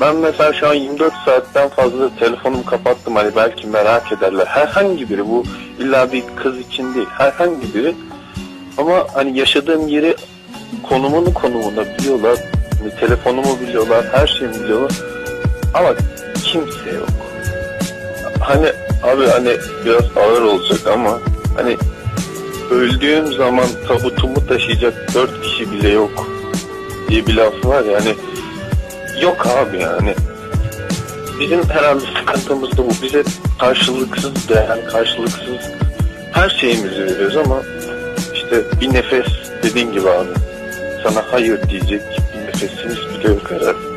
Ben mesela şu an 24 saatten fazla telefonumu kapattım hani belki merak ederler. Herhangi biri bu illa bir kız için değil herhangi biri ama hani yaşadığım yeri konumunu konumuna biliyorlar. Hani telefonumu biliyorlar, her şeyimi biliyorlar. Ama kimse yok. Hani abi hani biraz ağır olacak ama hani öldüğüm zaman tabutumu taşıyacak dört kişi bile yok diye bir laf var ya hani yok abi yani. Bizim herhalde sıkıntımız da bu. Bize karşılıksız değer, karşılıksız her şeyimizi veriyoruz ama işte bir nefes dediğin gibi abi sana hayır diyecek bir nefesimiz bile yok herhalde.